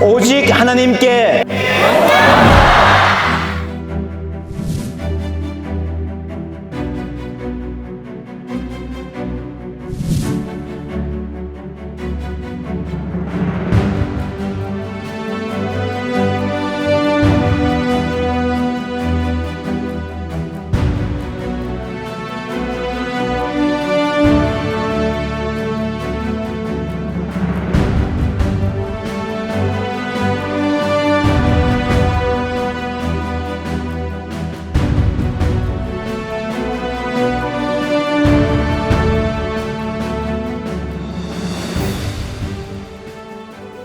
오직 하나님께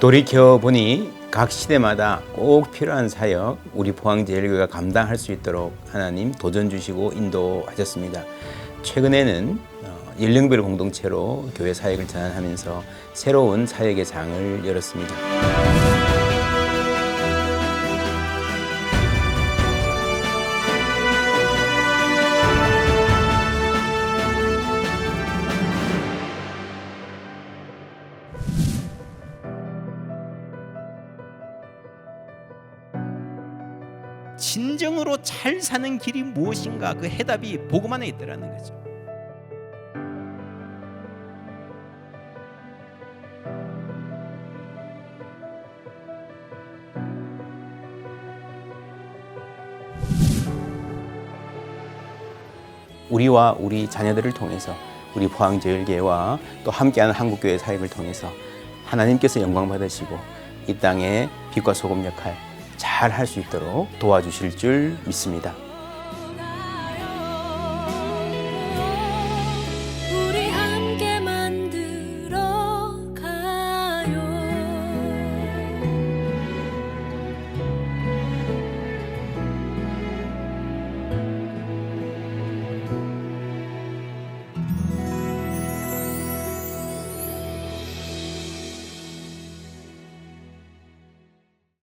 돌이켜 보니 각 시대마다 꼭 필요한 사역 우리 포항제일교회가 감당할 수 있도록 하나님 도전 주시고 인도하셨습니다. 최근에는 어, 연령별 공동체로 교회 사역을 전환하면서 새로운 사역의 장을 열었습니다. 진정으로 잘 사는 길이 무엇인가 그 해답이 복음 안에 있더라는 거죠. 우리와 우리 자녀들을 통해서 우리 포항제일교회와 또 함께하는 한국교회 사역을 통해서 하나님께서 영광 받으시고 이 땅에 빛과 소금 역할 잘 할 수 있도록 도와주실 줄 믿습니다.